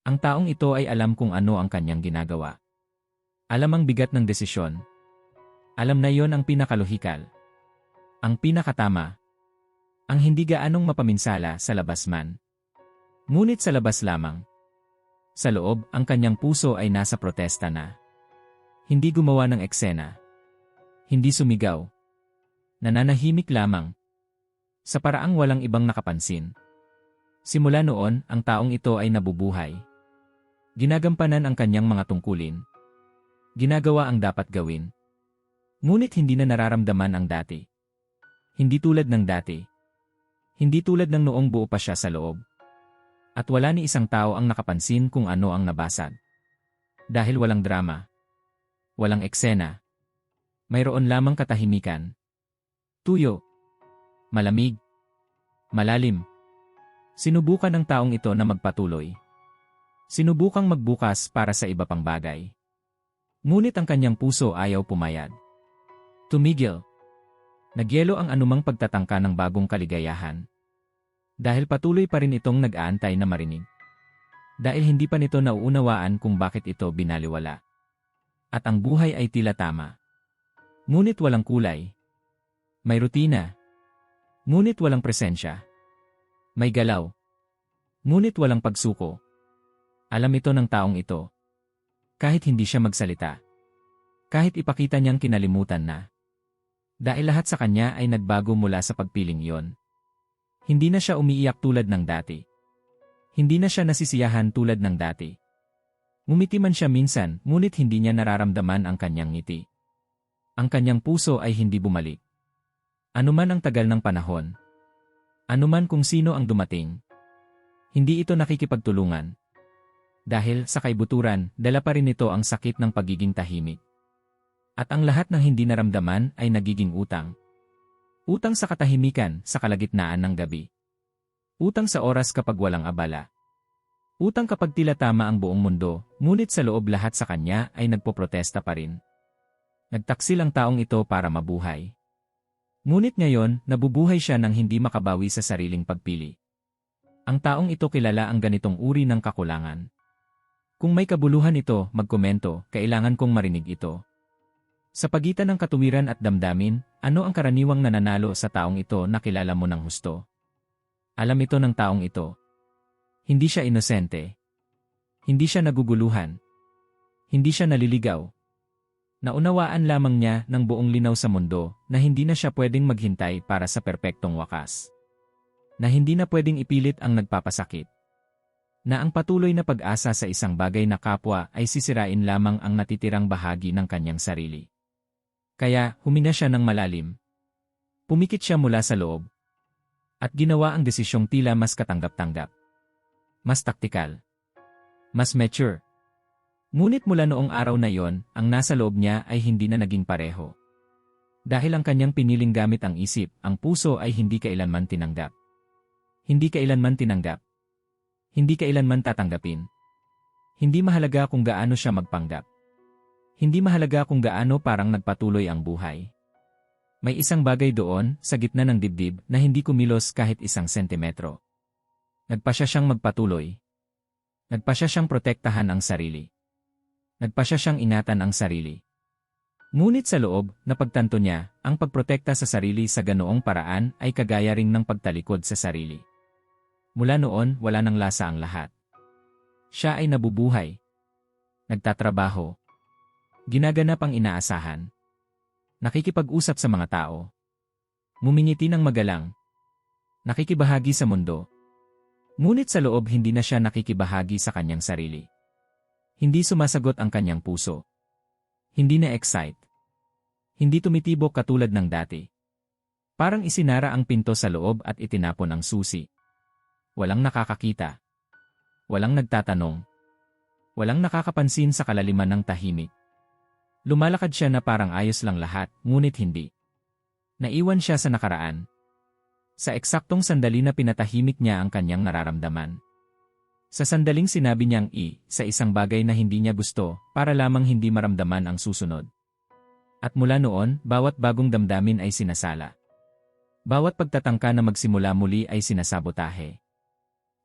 Ang taong ito ay alam kung ano ang kanyang ginagawa. Alam ang bigat ng desisyon. Alam na yon ang pinakalohikal. Ang pinakatama. Ang hindi gaanong mapaminsala sa labas man. Ngunit sa labas lamang. Sa loob, ang kanyang puso ay nasa protesta na. Hindi gumawa ng eksena. Hindi sumigaw. Nananahimik lamang. Sa paraang walang ibang nakapansin. Simula noon, ang taong ito ay nabubuhay. Ginagampanan ang kanyang mga tungkulin. Ginagawa ang dapat gawin. Ngunit hindi na nararamdaman ang dati. Hindi tulad ng dati. Hindi tulad ng noong buo pa siya sa loob. At wala ni isang tao ang nakapansin kung ano ang nabasag. Dahil walang drama. Walang eksena. Mayroon lamang katahimikan. Tuyo. Malamig. Malalim. Sinubukan ng taong ito na magpatuloy. Sinubukang magbukas para sa iba pang bagay. Ngunit ang kanyang puso ayaw pumayad. Tumigil. Nagyelo ang anumang pagtatangka ng bagong kaligayahan. Dahil patuloy pa rin itong nag-aantay na marinig. Dahil hindi pa nito nauunawaan kung bakit ito binaliwala. At ang buhay ay tila tama. Ngunit walang kulay. May rutina. Ngunit walang presensya. May galaw. Ngunit walang pagsuko. Alam ito ng taong ito. Kahit hindi siya magsalita. Kahit ipakita niyang kinalimutan na. Dahil lahat sa kanya ay nagbago mula sa pagpiling iyon. Hindi na siya umiiyak tulad ng dati. Hindi na siya nasisiyahan tulad ng dati. Ngumiti man siya minsan, ngunit hindi niya nararamdaman ang kanyang ngiti. Ang kanyang puso ay hindi bumalik. Anuman ang tagal ng panahon. Anuman kung sino ang dumating. Hindi ito nakikipagtulungan. Dahil sa kaibuturan, dala pa rin ito ang sakit ng pagiging tahimik. At ang lahat ng hindi naramdaman ay nagiging utang. Utang sa katahimikan sa kalagitnaan ng gabi. Utang sa oras kapag walang abala. Utang kapag tila tama ang buong mundo, ngunit sa loob lahat sa kanya ay nagpoprotesta pa rin. Nagtaksil ang taong ito para mabuhay. Ngunit ngayon, nabubuhay siya nang hindi makabawi sa sariling pagpili. Ang taong ito kilala ang ganitong uri ng kakulangan. Kung may kabuluhan ito, magkomento, kailangan kong marinig ito. Sa pagitan ng katuwiran at damdamin, ano ang karaniwang nananalo sa taong ito na kilala mo ng husto? Alam ito ng taong ito. Hindi siya inosente. Hindi siya naguguluhan. Hindi siya naliligaw. Naunawaan lamang niya ng buong linaw sa mundo na hindi na siya pwedeng maghintay para sa perpektong wakas. Na hindi na pwedeng ipilit ang nagpapasakit. Na ang patuloy na pag-asa sa isang bagay na kapwa ay sisirain lamang ang natitirang bahagi ng kanyang sarili. Kaya, huminga siya ng malalim. Pumikit siya mula sa loob. At ginawa ang desisyong tila mas katanggap-tanggap. Mas taktikal. Mas mature. Ngunit mula noong araw na iyon, ang nasa loob niya ay hindi na naging pareho. Dahil ang kanyang piniling gamit ang isip, ang puso ay hindi kailanman tinanggap. Hindi kailanman tinanggap. Hindi kailanman tatanggapin. Hindi mahalaga kung gaano siya magpanggap. Hindi mahalaga kung gaano parang nagpatuloy ang buhay. May isang bagay doon, sa gitna ng dibdib, na hindi kumilos kahit isang sentimetro. Nagpasya siyang magpatuloy. Nagpasya siyang protektahan ang sarili. Nagpasya siyang ingatan ang sarili. Ngunit sa loob, napagtanto niya, ang pagprotekta sa sarili sa ganoong paraan ay kagaya ring ng pagtalikod sa sarili. Mula noon, wala nang lasa ang lahat. Siya ay nabubuhay. Nagtatrabaho. Ginaganap ang inaasahan. Nakikipag-usap sa mga tao. Mumingiti ng magalang. Nakikibahagi sa mundo. Ngunit sa loob hindi na siya nakikibahagi sa kanyang sarili. Hindi sumasagot ang kanyang puso. Hindi na-excite. Hindi tumitibok katulad ng dati. Parang isinara ang pinto sa loob at itinapon ang susi. Walang nakakakita. Walang nagtatanong. Walang nakakapansin sa kalaliman ng tahimik. Lumalakad siya na parang ayos lang lahat, ngunit hindi. Naiwan siya sa nakaraan. Sa eksaktong sandali na pinatahimik niya ang kanyang nararamdaman. Sa sandaling sinabi niyang i, sa isang bagay na hindi niya gusto, para lamang hindi maramdaman ang susunod. At mula noon, bawat bagong damdamin ay sinasala. Bawat pagtatangka na magsimula muli ay sinasabotahe.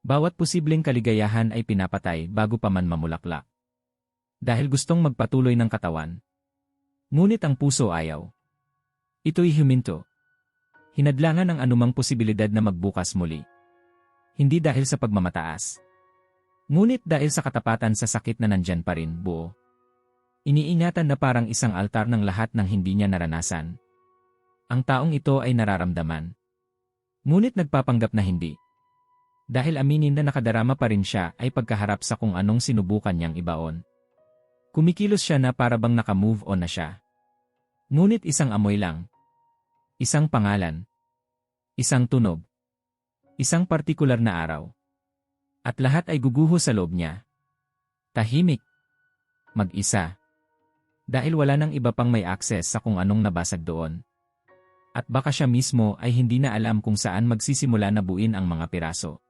Bawat posibleng kaligayahan ay pinapatay bago pa man mamulaklak. Dahil gustong magpatuloy ng katawan. Ngunit ang puso ayaw. Ito'y huminto. Hinadlangan ang anumang posibilidad na magbukas muli. Hindi dahil sa pagmamataas. Ngunit dahil sa katapatan sa sakit na nandyan pa rin, buo. Iniingatan na parang isang altar ng lahat ng hindi niya naranasan. Ang taong ito ay nararamdaman. Ngunit nagpapanggap na hindi. Dahil aminin na nakadarama pa rin siya ay pagkaharap sa kung anong sinubukan niyang ibaon. Kumikilos siya na para bang nakamove on na siya. Ngunit isang amoy lang. Isang pangalan. Isang tunog. Isang partikular na araw. At lahat ay guguho sa loob niya. Tahimik. Mag-isa. Dahil wala nang iba pang may access sa kung anong nabasag doon. At baka siya mismo ay hindi na alam kung saan magsisimula na buin ang mga piraso.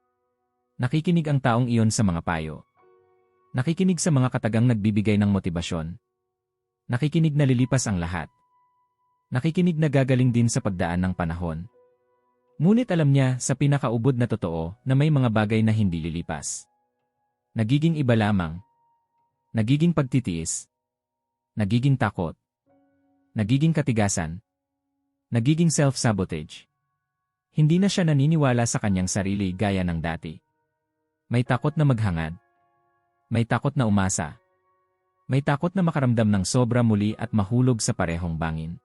Nakikinig ang taong iyon sa mga payo. Nakikinig sa mga katagang nagbibigay ng motibasyon. Nakikinig na lilipas ang lahat. Nakikinig na gagaling din sa pagdaan ng panahon. Ngunit alam niya sa pinakaubod na totoo na may mga bagay na hindi lilipas. Nagiging iba lamang. Nagiging pagtitiis. Nagiging takot. Nagiging katigasan. Nagiging self-sabotage. Hindi na siya naniniwala sa kanyang sarili gaya ng dati. May takot na maghangad. May takot na umasa. May takot na makaramdam ng sobra muli at mahulog sa parehong bangin.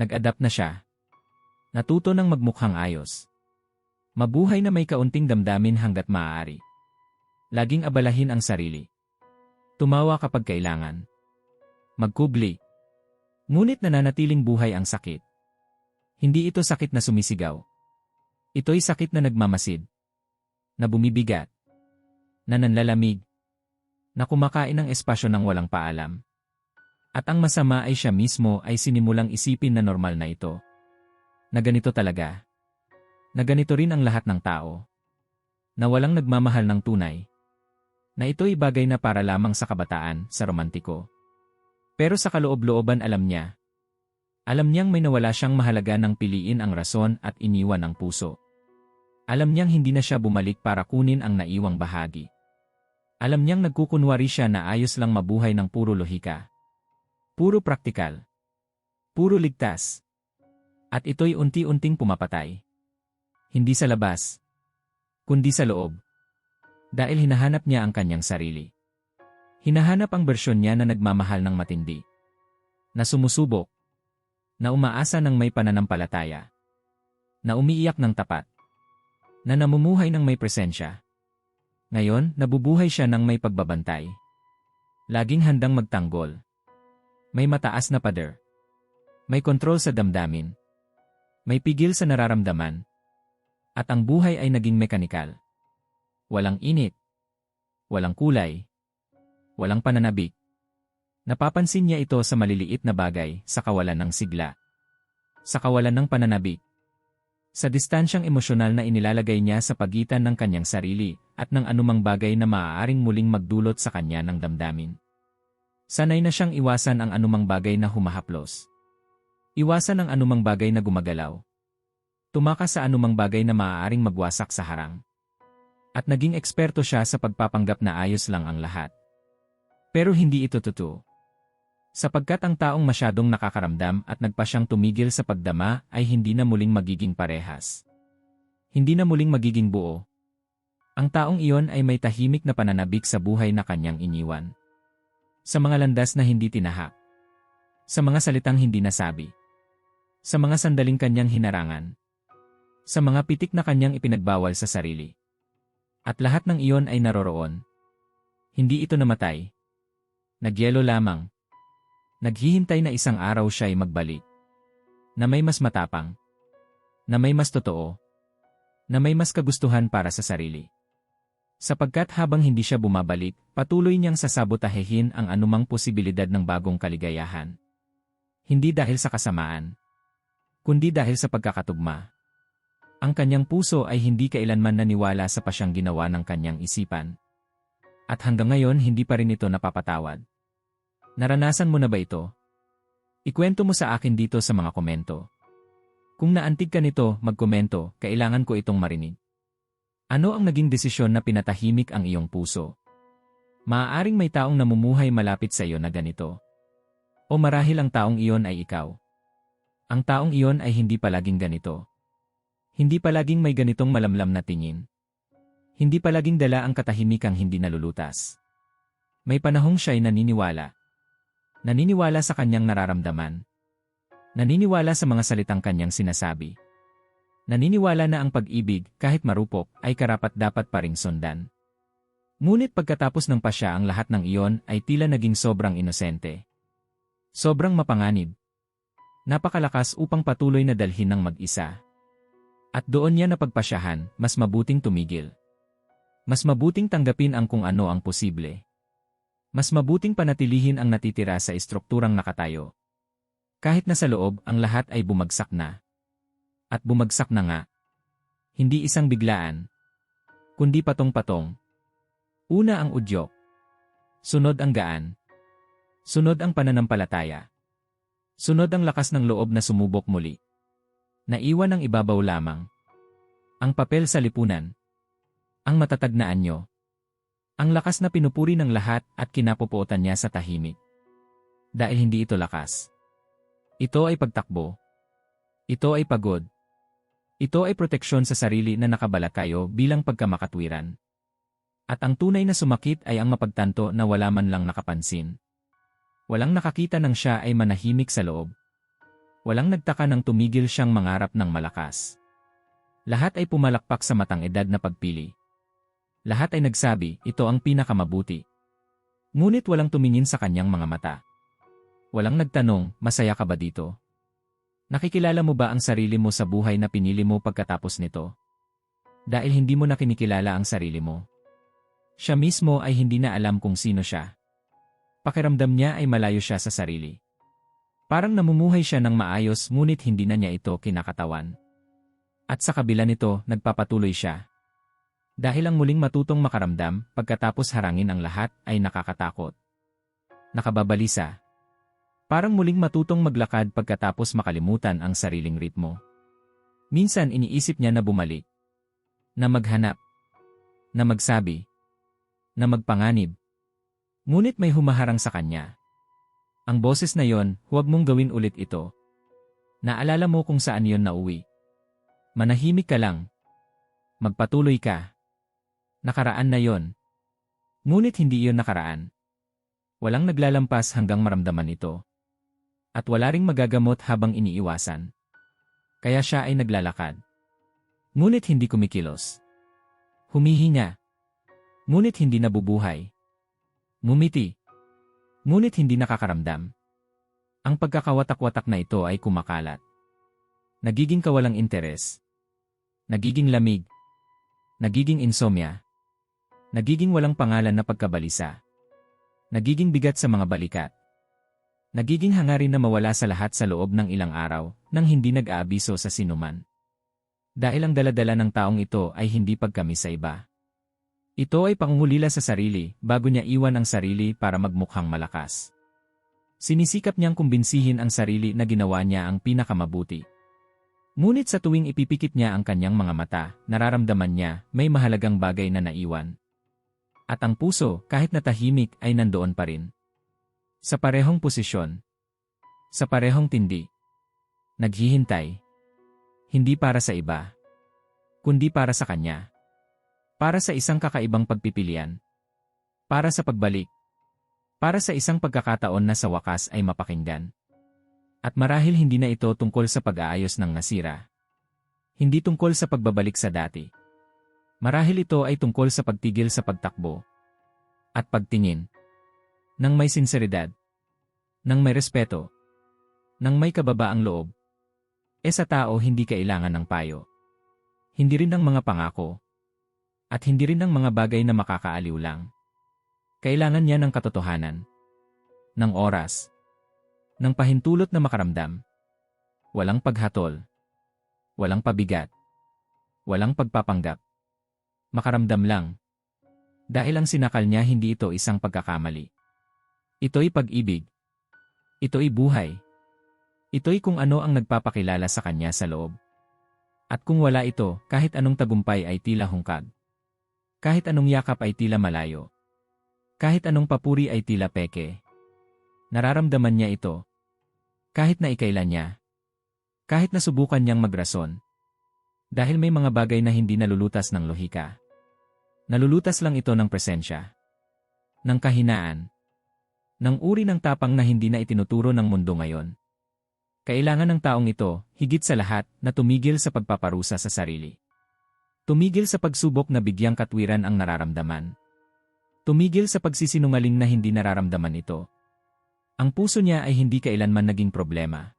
Nag-adapt na siya. Natuto ng magmukhang ayos. Mabuhay na may kaunting damdamin hanggat maaari. Laging abalahin ang sarili. Tumawa kapag kailangan magkubli. Ngunit nananatiling buhay ang sakit. Hindi ito sakit na sumisigaw. Ito'y sakit na nagmamasid. Na bumibigat. Na nanlalamig. Na kumakain ng espasyo ng walang paalam. At ang masama ay siya mismo ay sinimulang isipin na normal na ito. Na ganito talaga. Na ganito rin ang lahat ng tao. Na walang nagmamahal ng tunay. Na ito'y bagay na para lamang sa kabataan, sa romantiko. Pero sa kaloob-looban alam niya. Alam niyang may nawala siyang mahalaga ng piliin ang rason at iniwan ang puso. Alam niyang hindi na siya bumalik para kunin ang naiwang bahagi. Alam niyang nagkukunwari siya na ayos lang mabuhay ng puro lohika. Puro praktikal. Puro ligtas. At ito'y unti-unting pumapatay. Hindi sa labas. Kundi sa loob. Dahil hinahanap niya ang kanyang sarili. Hinahanap ang bersyon niya na nagmamahal ng matindi. Na sumusubok. Na umaasa ng may pananampalataya. Na umiiyak ng tapat. Na namumuhay ng may presensya. Ngayon, nabubuhay siya ng may pagbabantay. Laging handang magtanggol. May mataas na pader. May kontrol sa damdamin. May pigil sa nararamdaman. At ang buhay ay naging mekanikal. Walang init. Walang kulay walang pananabik. Napapansin niya ito sa maliliit na bagay, sa kawalan ng sigla. Sa kawalan ng pananabik. Sa distansyang emosyonal na inilalagay niya sa pagitan ng kanyang sarili at ng anumang bagay na maaaring muling magdulot sa kanya ng damdamin. Sanay na siyang iwasan ang anumang bagay na humahaplos. Iwasan ang anumang bagay na gumagalaw. Tumakas sa anumang bagay na maaaring magwasak sa harang. At naging eksperto siya sa pagpapanggap na ayos lang ang lahat. Pero hindi ito totoo. Sapagkat ang taong masyadong nakakaramdam at nagpa siyang tumigil sa pagdama ay hindi na muling magiging parehas. Hindi na muling magiging buo. Ang taong iyon ay may tahimik na pananabik sa buhay na kanyang iniwan. Sa mga landas na hindi tinahak. Sa mga salitang hindi nasabi. Sa mga sandaling kanyang hinarangan. Sa mga pitik na kanyang ipinagbawal sa sarili. At lahat ng iyon ay naroroon. Hindi ito namatay, Nagyelo lamang. Naghihintay na isang araw siya'y magbalik. Na may mas matapang. Na may mas totoo. Na may mas kagustuhan para sa sarili. Sapagkat habang hindi siya bumabalik, patuloy niyang sasabotahehin ang anumang posibilidad ng bagong kaligayahan. Hindi dahil sa kasamaan, kundi dahil sa pagkakatugma. Ang kanyang puso ay hindi kailanman naniwala sa pasyang ginawa ng kanyang isipan. At hanggang ngayon hindi pa rin ito napapatawad. Naranasan mo na ba ito? Ikwento mo sa akin dito sa mga komento. Kung naantig ka nito, magkomento, kailangan ko itong marinig. Ano ang naging desisyon na pinatahimik ang iyong puso? Maaaring may taong namumuhay malapit sa iyo na ganito. O marahil ang taong iyon ay ikaw. Ang taong iyon ay hindi palaging ganito. Hindi palaging may ganitong malamlam na tingin. Hindi palaging dala ang katahimikang hindi nalulutas. May panahong siya'y naniniwala. Naniniwala sa kanyang nararamdaman. Naniniwala sa mga salitang kanyang sinasabi. Naniniwala na ang pag-ibig, kahit marupok, ay karapat-dapat pa ring sundan. Ngunit pagkatapos ng pasya ang lahat ng iyon ay tila naging sobrang inosente. Sobrang mapanganib. Napakalakas upang patuloy na dalhin ng mag-isa. At doon niya napagpasyahan, mas mabuting tumigil. Mas mabuting tanggapin ang kung ano ang posible. Mas mabuting panatilihin ang natitira sa estrukturang nakatayo. Kahit na sa loob ang lahat ay bumagsak na. At bumagsak na nga. Hindi isang biglaan. Kundi patong-patong. Una ang udyok. Sunod ang gaan. Sunod ang pananampalataya. Sunod ang lakas ng loob na sumubok muli. Naiwan ang ibabaw lamang. Ang papel sa lipunan. Ang matatag na anyo. Ang lakas na pinupuri ng lahat at kinapupuotan niya sa tahimik. Dahil hindi ito lakas. Ito ay pagtakbo. Ito ay pagod. Ito ay proteksyon sa sarili na nakabalakayo bilang pagkamakatwiran. At ang tunay na sumakit ay ang mapagtanto na wala man lang nakapansin. Walang nakakita ng siya ay manahimik sa loob. Walang nagtaka nang tumigil siyang mangarap ng malakas. Lahat ay pumalakpak sa matang edad na pagpili. Lahat ay nagsabi, ito ang pinakamabuti. Ngunit walang tumingin sa kanyang mga mata. Walang nagtanong, masaya ka ba dito? Nakikilala mo ba ang sarili mo sa buhay na pinili mo pagkatapos nito? Dahil hindi mo na kinikilala ang sarili mo. Siya mismo ay hindi na alam kung sino siya. Pakiramdam niya ay malayo siya sa sarili. Parang namumuhay siya ng maayos ngunit hindi na niya ito kinakatawan. At sa kabila nito, nagpapatuloy siya. Dahil ang muling matutong makaramdam pagkatapos harangin ang lahat ay nakakatakot. Nakababalisa. Parang muling matutong maglakad pagkatapos makalimutan ang sariling ritmo. Minsan iniisip niya na bumalik. Na maghanap. Na magsabi. Na magpanganib. Ngunit may humaharang sa kanya. Ang boses na yon, huwag mong gawin ulit ito. Naalala mo kung saan yon nauwi. Manahimik ka lang. Magpatuloy ka. Nakaraan na yon. Ngunit hindi iyon nakaraan. Walang naglalampas hanggang maramdaman ito. At wala ring magagamot habang iniiwasan. Kaya siya ay naglalakad. Ngunit hindi kumikilos. Humihinga. Ngunit hindi nabubuhay. Ngumiti. Ngunit hindi nakakaramdam. Ang pagkakawatak-watak na ito ay kumakalat. Nagiging kawalang interes. Nagiging lamig. Nagiging insomnia. Nagiging walang pangalan na pagkabalisa. Nagiging bigat sa mga balikat. Nagiging hangarin na mawala sa lahat sa loob ng ilang araw nang hindi nag-aabiso sa sinuman. Dahil ang daladala ng taong ito ay hindi pagkami sa iba. Ito ay pangungulila sa sarili bago niya iwan ang sarili para magmukhang malakas. Sinisikap niyang kumbinsihin ang sarili na ginawa niya ang pinakamamabuti. Ngunit sa tuwing ipipikit niya ang kanyang mga mata, nararamdaman niya may mahalagang bagay na naiwan. At ang puso, kahit natahimik, ay nandoon pa rin. Sa parehong posisyon. Sa parehong tindi. Naghihintay. Hindi para sa iba. Kundi para sa kanya. Para sa isang kakaibang pagpipilian. Para sa pagbalik. Para sa isang pagkakataon na sa wakas ay mapakinggan. At marahil hindi na ito tungkol sa pag-aayos ng nasira. Hindi tungkol sa pagbabalik sa dati. Marahil ito ay tungkol sa pagtigil sa pagtakbo. At pagtingin nang may sinseridad, nang may respeto, nang may kababaang loob. E sa tao hindi kailangan ng payo. Hindi rin ng mga pangako. At hindi rin ng mga bagay na makakaaliw lang. Kailangan niya ng katotohanan. Ng oras. Ng pahintulot na makaramdam. Walang paghatol. Walang pabigat. Walang pagpapanggap. Makaramdam lang. Dahil ang sinakal niya hindi ito isang pagkakamali. Ito'y pag-ibig. Ito'y buhay. Ito'y kung ano ang nagpapakilala sa kanya sa loob. At kung wala ito, kahit anong tagumpay ay tila hungkag. Kahit anong yakap ay tila malayo. Kahit anong papuri ay tila peke. Nararamdaman niya ito. Kahit na ikailan niya. Kahit nasubukan niyang magrason. Dahil may mga bagay na hindi nalulutas ng lohika. Nalulutas lang ito ng presensya. Ng kahinaan. Ng uri ng tapang na hindi na itinuturo ng mundo ngayon. Kailangan ng taong ito, higit sa lahat, na tumigil sa pagpaparusa sa sarili. Tumigil sa pagsubok na bigyang katwiran ang nararamdaman. Tumigil sa pagsisinungaling na hindi nararamdaman ito. Ang puso niya ay hindi kailanman naging problema.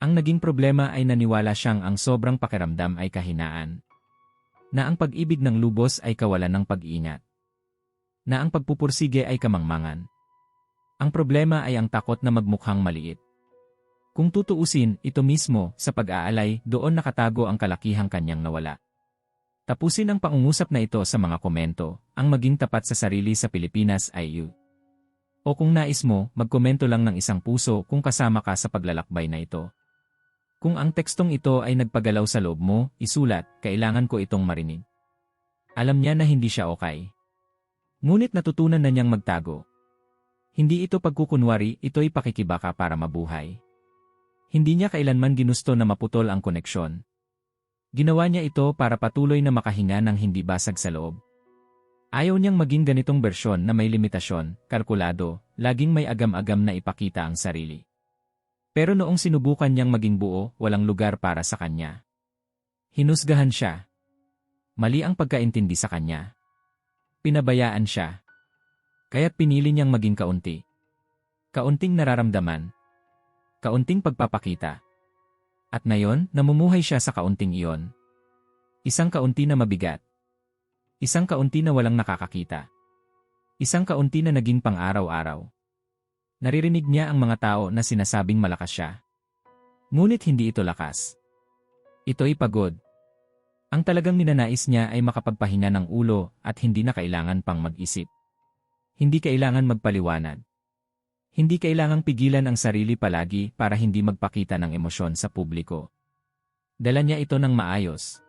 Ang naging problema ay naniwala siyang ang sobrang pakiramdam ay kahinaan. Na ang pag-ibig ng lubos ay kawalan ng pag-iingat. Na ang pagpupursige ay kamangmangan. Ang problema ay ang takot na magmukhang maliit. Kung tutuusin, ito mismo, sa pag-aalay, doon nakatago ang kalakihang kanyang nawala. Tapusin ang pangungusap na ito sa mga komento, ang maging tapat sa sarili sa Pilipinas ay you. O kung nais mo, magkomento lang ng isang puso kung kasama ka sa paglalakbay na ito. Kung ang tekstong ito ay nagpagalaw sa loob mo, isulat, kailangan ko itong marinig. Alam niya na hindi siya okay. Ngunit natutunan na niyang magtago. Hindi ito pagkukunwari, ito'y pakikibaka para mabuhay. Hindi niya kailanman ginusto na maputol ang koneksyon, Ginawa niya ito para patuloy na makahinga ng hindi basag sa loob. Ayaw niyang maging ganitong bersyon na may limitasyon, kalkulado, laging may agam-agam na ipakita ang sarili. Pero noong sinubukan niyang maging buo, walang lugar para sa kanya. Hinusgahan siya. Mali ang pagkaintindi sa kanya. Pinabayaan siya. Kaya't pinili niyang maging kaunti. Kaunting nararamdaman. Kaunting pagpapakita. At ngayon, namumuhay siya sa kaunting iyon. Isang kaunti na mabigat. Isang kaunti na walang nakakakita. Isang kaunti na naging pang-araw-araw. Naririnig niya ang mga tao na sinasabing malakas siya. Ngunit hindi ito lakas. Ito'y pagod. Ang talagang ninanais niya ay makapagpahinga ng ulo at hindi na kailangan pang mag-isip. Hindi kailangan magpaliwanag. Hindi kailangang pigilan ang sarili palagi para hindi magpakita ng emosyon sa publiko. Dala niya ito ng maayos.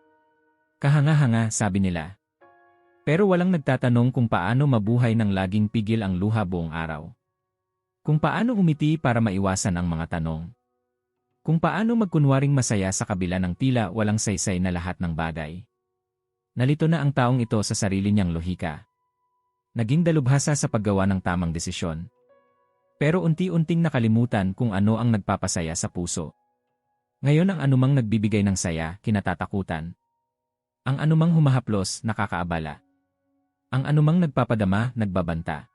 Kahanga-hanga, sabi nila. Pero walang nagtatanong kung paano mabuhay ng laging pigil ang luha buong araw. Kung paano umiti para maiwasan ang mga tanong. Kung paano magkunwaring masaya sa kabila ng tila walang saysay na lahat ng bagay. Nalito na ang taong ito sa sarili niyang lohika. Naging dalubhasa sa paggawa ng tamang desisyon. Pero unti-unting nakalimutan kung ano ang nagpapasaya sa puso. Ngayon ang anumang nagbibigay ng saya, kinatatakutan. Ang anumang humahaplos, nakakaabala. Ang anumang nagpapadama, nagbabanta.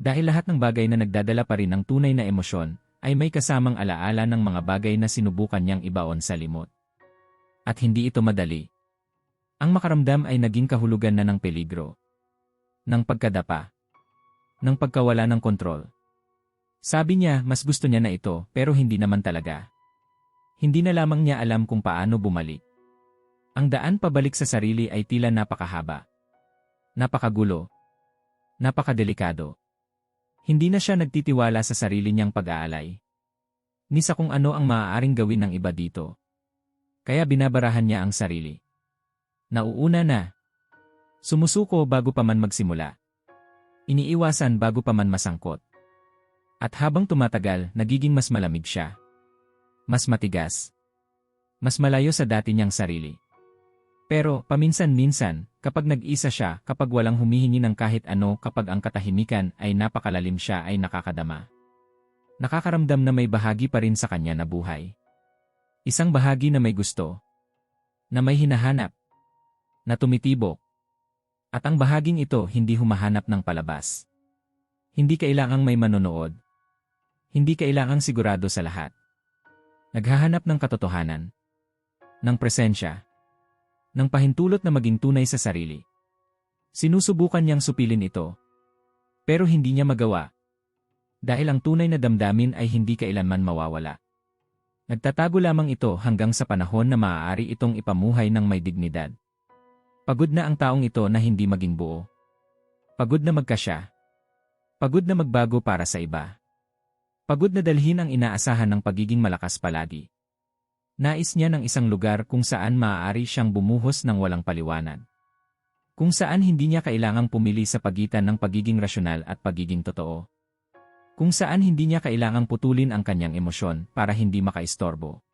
Dahil lahat ng bagay na nagdadala pa rin ng tunay na emosyon, ay may kasamang alaala ng mga bagay na sinubukan niyang ibaon sa limot. At hindi ito madali. Ang makaramdam ay naging kahulugan na ng peligro. Ng pagkadapa. Ng pagkawala ng kontrol. Sabi niya mas gusto niya na ito pero hindi naman talaga. Hindi na lamang niya alam kung paano bumalik. Ang daan pabalik sa sarili ay tila napakahaba. Napakagulo. Napakadelikado. Hindi na siya nagtitiwala sa sarili niyang pag-aalay. Ni kung ano ang maaaring gawin ng iba dito. Kaya binabarahan niya ang sarili. Nauuna na. Sumusuko bago pa man magsimula. Iniiwasan bago pa man masangkot. At habang tumatagal, nagiging mas malamig siya. Mas matigas. Mas malayo sa dati niyang sarili. Pero, paminsan-minsan, kapag nag-isa siya, kapag walang humihingi ng kahit ano, kapag ang katahimikan ay napakalalim siya ay nakakadama. Nakakaramdam na may bahagi pa rin sa kanya na buhay. Isang bahagi na may gusto. Na may hinahanap. Na tumitibok. At ang bahaging ito hindi humahanap ng palabas. Hindi kailangang may manonood, hindi kailangang sigurado sa lahat. Naghahanap ng katotohanan, ng presensya, ng pahintulot na maging tunay sa sarili. Sinusubukan niyang supilin ito, pero hindi niya magawa. Dahil ang tunay na damdamin ay hindi kailanman mawawala. Nagtatago lamang ito hanggang sa panahon na maaari itong ipamuhay ng may dignidad. Pagod na ang taong ito na hindi maging buo. Pagod na magkasya. Pagod na magbago para sa iba. Pagod na dalhin ang inaasahan ng pagiging malakas palagi. Nais niya ng isang lugar kung saan maaari siyang bumuhos ng walang paliwanag. Kung saan hindi niya kailangang pumili sa pagitan ng pagiging rasyonal at pagiging totoo. Kung saan hindi niya kailangang putulin ang kanyang emosyon para hindi makaistorbo.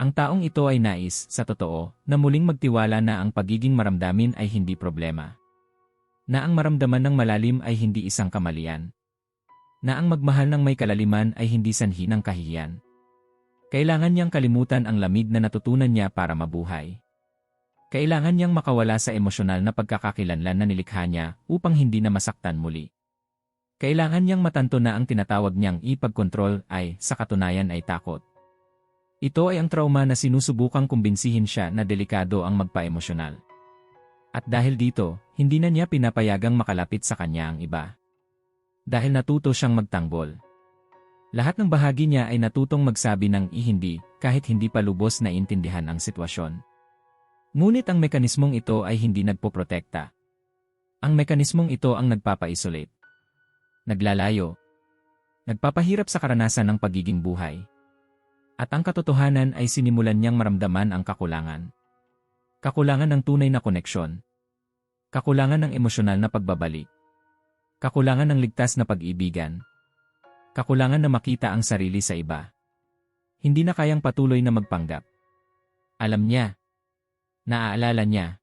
Ang taong ito ay nais, sa totoo, na muling magtiwala na ang pagiging maramdamin ay hindi problema. Na ang maramdaman ng malalim ay hindi isang kamalian. Na ang magmahal ng may kalaliman ay hindi sanhi ng kahihiyan. Kailangan niyang kalimutan ang lamig na natutunan niya para mabuhay. Kailangan niyang makawala sa emosyonal na pagkakakilanlan na nilikha niya upang hindi na masaktan muli. Kailangan niyang matanto na ang tinatawag niyang ipagkontrol ay, sa katunayan ay takot. Ito ay ang trauma na sinusubukang kumbinsihin siya na delikado ang magpa-emosyonal. At dahil dito, hindi na niya pinapayagang makalapit sa kanya ang iba. Dahil natuto siyang magtanggol. Lahat ng bahagi niya ay natutong magsabi ng ihindi kahit hindi pa lubos na intindihan ang sitwasyon. Ngunit ang mekanismong ito ay hindi nagpoprotekta. Ang mekanismong ito ang nagpapa-isolate. Naglalayo. Nagpapahirap sa karanasan ng pagiging buhay. At ang katotohanan ay sinimulan niyang maramdaman ang kakulangan. Kakulangan ng tunay na koneksyon. Kakulangan ng emosyonal na pagbabalik. Kakulangan ng ligtas na pag-ibigan. Kakulangan na makita ang sarili sa iba. Hindi na kayang patuloy na magpanggap. Alam niya, Naaalala niya.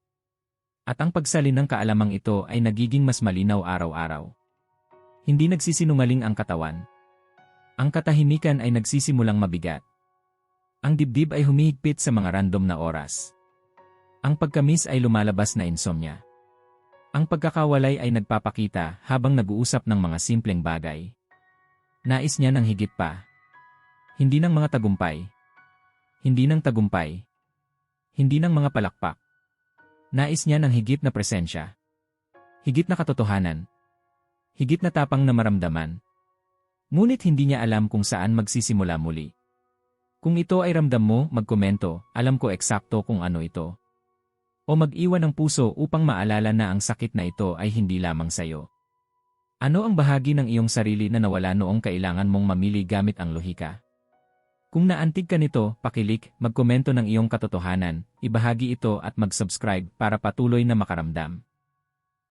At ang pagsalin ng kaalamang ito ay nagiging mas malinaw araw-araw. Hindi nagsisinungaling ang katawan. Ang katahimikan ay nagsisimulang mabigat. Ang dibdib ay humihigpit sa mga random na oras. Ang pagkamis ay lumalabas na insomnia. Ang pagkakawalay ay nagpapakita habang nag-uusap ng mga simpleng bagay. Nais niya ng higit pa. Hindi ng mga tagumpay. Hindi ng tagumpay hindi ng mga palakpak. Nais niya ng higit na presensya. Higit na katotohanan. Higit na tapang na maramdaman. Ngunit hindi niya alam kung saan magsisimula muli. Kung ito ay ramdam mo, magkomento, alam ko eksakto kung ano ito. O mag-iwan ng puso upang maalala na ang sakit na ito ay hindi lamang sayo. Ano ang bahagi ng iyong sarili na nawala noong kailangan mong mamili gamit ang lohika? Kung naantig ka nito, pakilik, magkomento ng iyong katotohanan, ibahagi ito at mag-subscribe para patuloy na makaramdam.